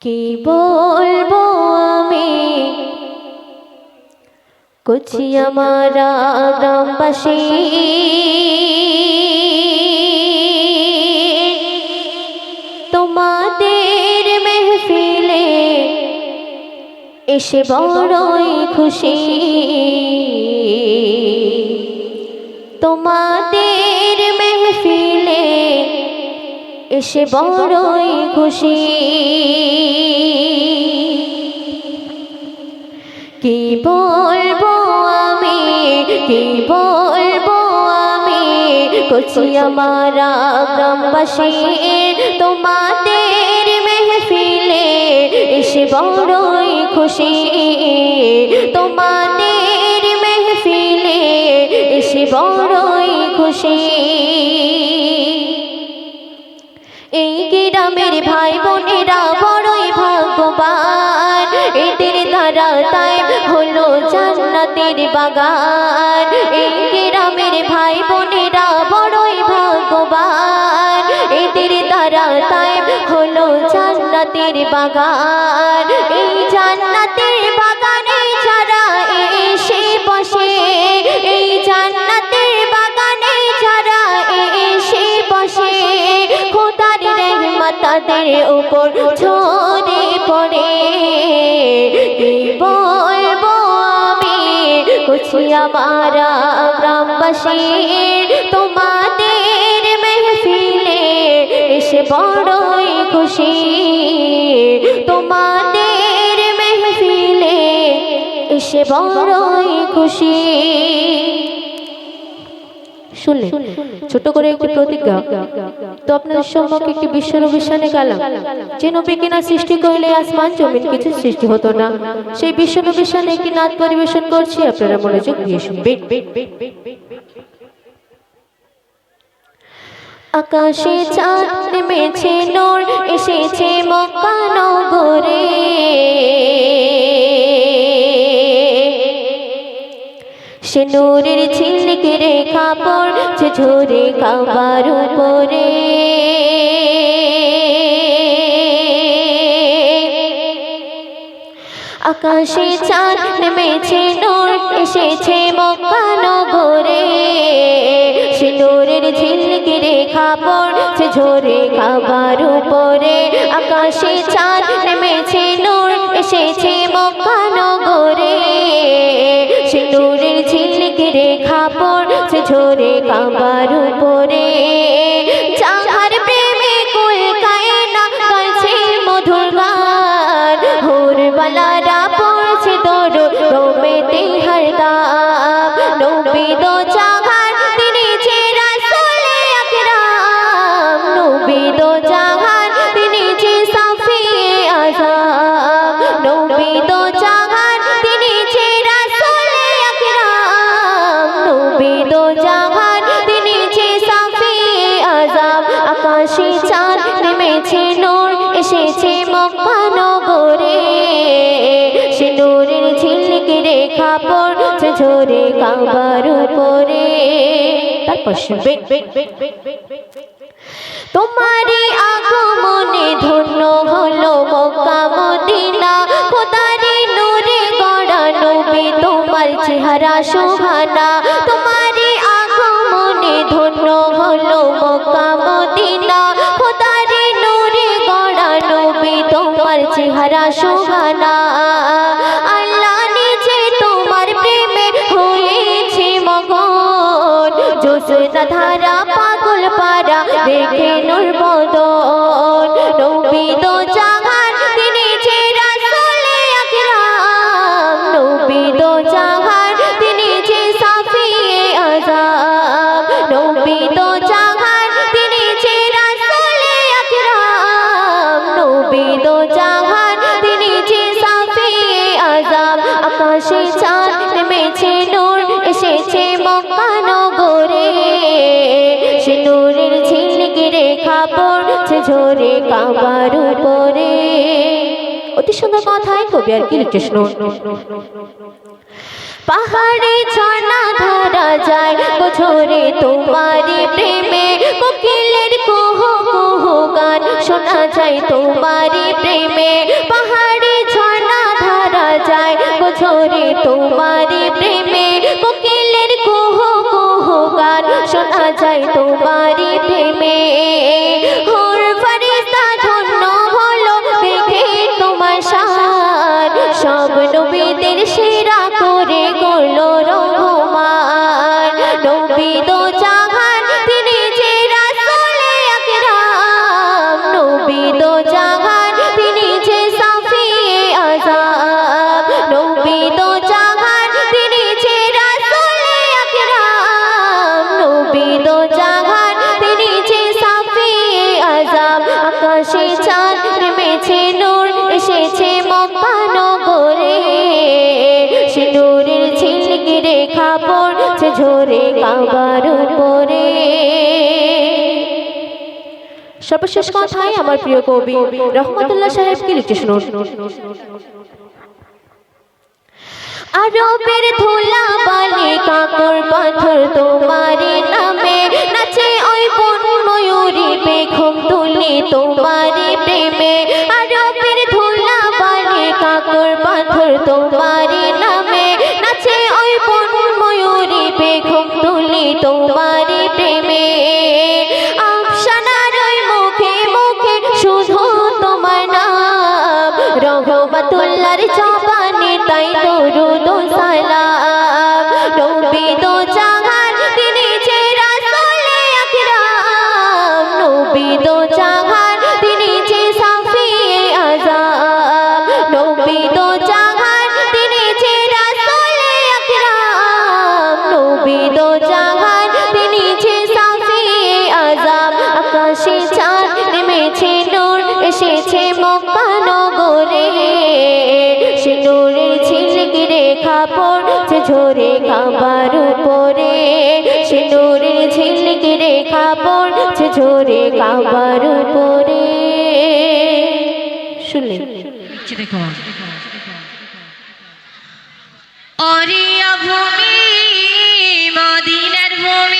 কি বলব আমি? কুছি আমারা গ্রামবাসী। তোমাদের মেহফিলে এসে বড়ই খুশি। তোমাদের মেহফিলে এসে বড়ই খুশি। কুচি আমারা গ্রামবাসী তোমাদের মেহফিলে এসে বড়ই খুশি। তোমাদের মেহফিলে এসে বড়ই খুশি। এই গ্রামের ভাই বোনেরা বড়ই ভাগ্যবান। এদের দ্বারা তাই জান্নাতের বাগান। এই গ্রামের ভাই বোনেরা বড়ই ভাগ্যবান। এদের দ্বারা তাই হলো জান্নাতের বাগান। এই জান্নাতের বাগানে যারা এসে বসে, এই জান্নাতের বাগানে যারা এসে বসে, খোদার রহমত তাদের উপর ঝরে পড়ে। আমি কুছি আমারা গ্রামবাসী তোমাদের মেহফিলে এসে বড়ই খুশি। তোমাদের মেহফিলে এসে বড়ই খুশি। শুনলেন। ছোট করে একটি প্রতিজ্ঞা, তো আপনাদের সম্মুখে একটি বিশ্ব নবিশানে গেলাম, যে নবী কিনা সৃষ্টি করলে আসমান জমিন কিছু সৃষ্টি হতো না। সেই বিশ্ব নবিশানে একটি নাচ পরিবেশন করছি, আপনারা মনোযোগ দিয়ে শুনবেন। আকাশে চাঁদ নেমেছে, নূর এসেছে মক্কা নগরে। সে নূরের ঝিলকে রেখা পড়ছে ঝরে কাবার উপরে। আকাশে চাঁদ নেমেছে, নূর এসেছে মক্কা নগরে। সে নূরের ঝিলকে রেখা পড়ছে ঝরে কাবার উপরে। আকাশে চাঁদ নেমেছে, নূর এসেছে মক্কা নগরে। সে নূরের ঝিলকে রেখা পড়ছে ঝরে কাবার উপরে। যাহার প্রেমে কুল কায়না মধুর গান। পড়ছে ঝরে কাবার উপরে। তারপর তোমারই আগমনে ধন্য হলো মক্কা, মদিনা। খোদারি নূরে গড়া নবী, তোমার চেহারা শোভানা তোমারই ধারা পাগল পারা দেখে নূর বদন নবী দো জাহান তিনি যে রাসূলে আকরাম নবী দো জাহান তিনি যে সাফিয়ে আযম নবী দো জাহান তিনি যে রাসূলে আকরাম নবী দো জাহান তিনি যে সাফিয়ে আযম আকাশে ঝরে কাবার উপরে। অতি সুন্দর কথায় কবি আর কি কৃষ্ণ। পাহাড়ে ঝর্ণা ধরা যায় ঝরে তোমারি প্রেমে। কোকিলের কোহ কোহ গান শোনা যায় তোমারি প্রেমে। পাহাড়ে ঝর্ণা ধরা যায় ঝরে তোমারি প্রেমে। কোকিলের কোহ কোহ গান শোনা যায় তোমারি প্রেমে। হো কাপড় ঝরে কাবার উপরে। সর্বশেষ কথায় আমার প্রিয় কবি রহমতুল্লাহ সাহেবকে লিখে শুনুন? আরবের ধুলা বালি, কাকর পাথর তোমার নামে। নাচে ওই বন ময়ূরী বেগম তুলি তোমার প্রেমে। আরবের ধুলা বালি, কাকর পাথর তোমার নামে। নাচে তোমারি প্রেমে ঝরে খাবার উপরে সে নূরের ঝিলকি রেখা পড়ছে ঝরে কাবার উপরে শুনলে অরিয়া ভূমি, মদিনার ভূমি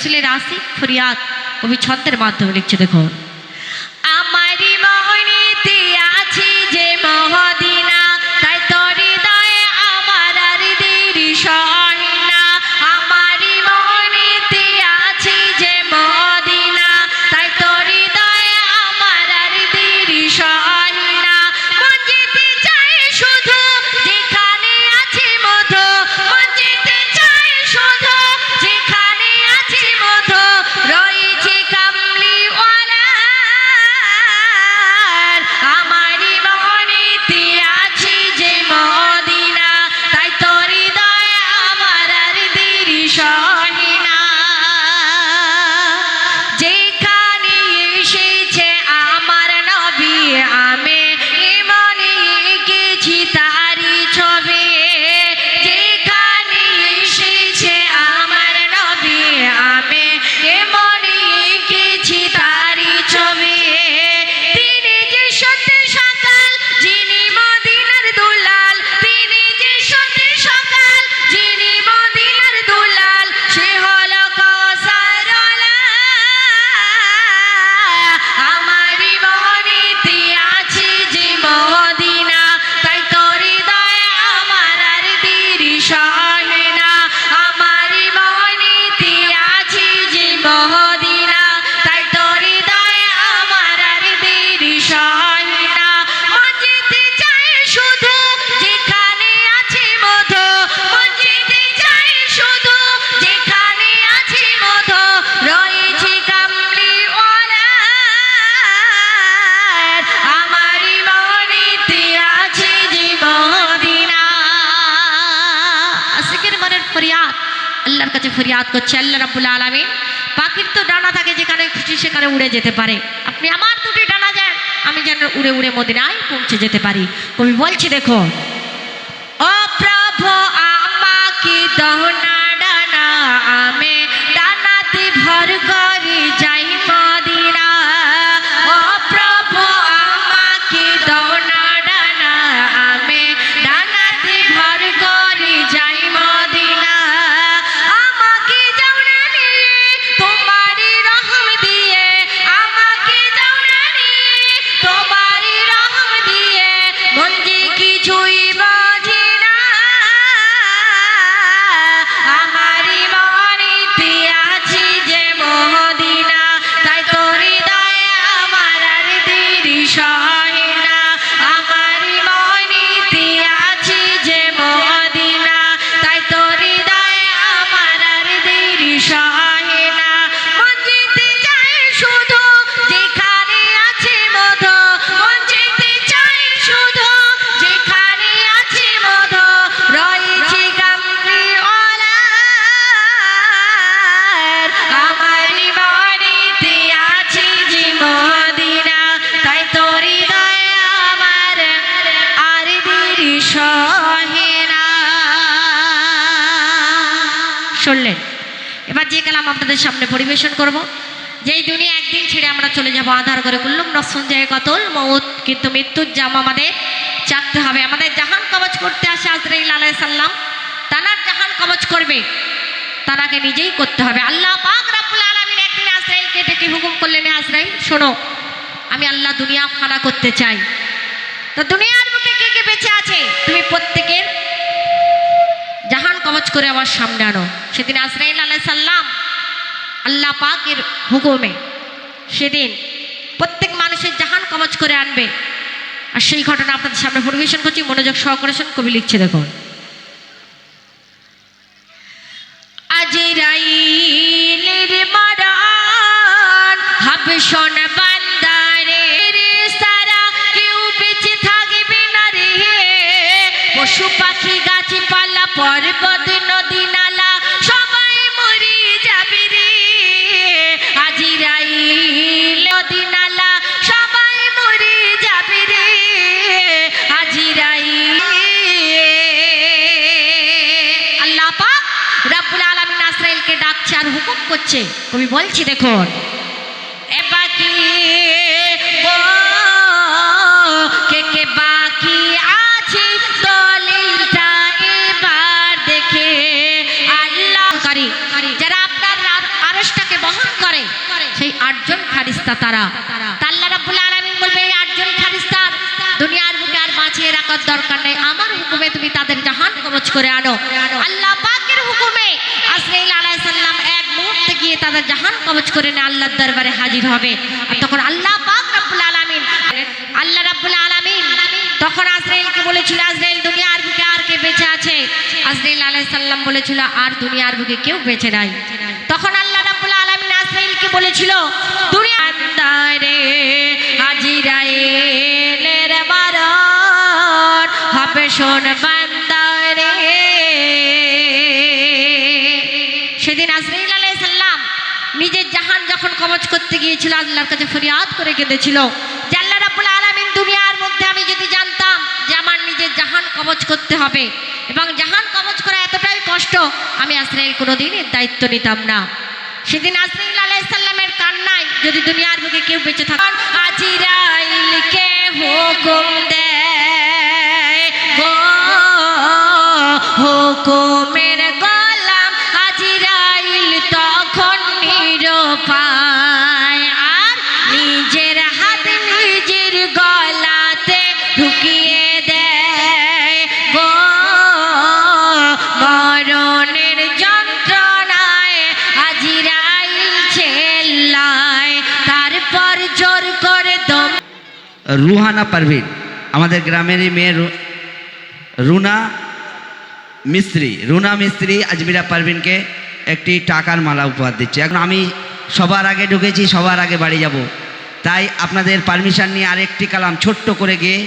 ছেলের আসিফ ফরিয়াদ কবি ছত্রের মাধ্যমে লিখছে দেখো কাছে ফরিয়াদ করছে, আল্লাহ রাবুল আলমী পাখির তো ডানা থাকে যেখানে খুশি, সেখানে উড়ে যেতে পারে। আপনি আমার দুটি ডানা যান আমি যেন উড়ে উড়ে মদিনায় পৌঁছে যেতে পারি। কবি বলছি, দেখো, ও প্রভু, আমাকে দহনা ডানা, আমি ডানাতে ভর করি শুনলেন এবার যে কালাম আপনাদের সামনে পরিবেশন করব। যেই দুনিয়া একদিন ছেড়ে আমরা চলে যাব আধার করে কুল্লুম নসন যায় কতল মৌত কিন্তু মৃত্যুর জাম আমাদের চাকতে হবে। আমাদের জাহান কবচ করতে আসে আজরাইল আলাই সাল্লাম তানার জাহান কবচ করবে। তানাকে নিজেই করতে হবে। আল্লাহ পাক রাব্বুল আলামিন একদিন আজরাইলকে ডেকে হুকুম করলেন "হে আজরাইল, শোনো, আমি আল্লাহ দুনিয়া ফানা করতে চাই। তো দুনিয়ার বুকে কে কে বেঁচে আছে? তুমি প্রত্যেকের জাহান কবচ করে আমার সামনে আনো। সেদিন আজরাইল আলাই সাল্লাম আল্লাহ পাকের হুকুমে সেদিন প্রত্যেক মানুষের জাহান কমজ করে আনবে। আর সেই ঘটনা আপনাদের সামনে পরিবেশন করছি, মনোযোগ সহকারে কবি লিখছে দেখুন। করছে কবি বলছি দেখুন কে কে বাকি আছে আল্লাহ যারা আপনার বহন করে আটজন তারা। তা আল্লাহ রাব্বুল আলামিন বলবে, এই আটজন দুনিয়ার বুকে আর বাঁচিয়ে রাখার দরকার নেই। আমার হুকুমে তুমি তাদের জাহান কবচ করে আনো। আল্লাহ পাকের হুকুমে আজরাইল আলাইহিস সালাম এক তাদের জাহান কবচ করে নিয়ে আল্লাহর দরবারে হাজির হবে। তখন আল্লাহ পাক রাব্বুল আলামিন, আল্লাহ রাব্বুল আলামিন তখন আজরাইলকে বলেছিল, আজরাইল দুনিয়ার বুকে আর কে বেঁচে আছে? আজরাইল আলাইহিস সালাম বলেছিল, আর দুনিয়ার বুকে কেউ বেঁচে নাই। তখন আল্লাহ রাব্বুল আলামিন আজরাইলকে বলেছিল হবে শোন সেদিন আজরাইল আলাইহিস সালাম নিজের জাহান যখন কবচ করতে গিয়েছিল, আল্লাহর কাছে ফরিয়াদ করে কেঁদেছিল যে আল্লাহ রাব্বুল আলামিন দুনিয়ার মধ্যে আমি যদি জানতাম যে আমার নিজের জাহান কবচ করতে হবে এবং জাহান কবচ করা এতটাই কষ্ট, আমি আজরাইল কোনোদিন এর দায়িত্ব নিতাম না। সেদিন আসরাইল আলাইহিস সালামের কান্নায় যদি দুনিয়ার বুকে কেউ বেঁচে থাকে হুকুম দেয় গো? হুকুমের গোলাম রুহানা পারভিন, আমাদের গ্রামেরই মেয়ে রুনা মিস্ত্রি। রুনা মিস্ত্রি আজমিরা পারভিনকে একটি টাকার মালা উপহার দিচ্ছে। এখন আমি সবার আগে ঢুকেছি, সবার আগে বাড়ি যাব। তাই আপনাদের পারমিশন নিয়ে আরেকটি কালাম ছোট্ট করে গিয়ে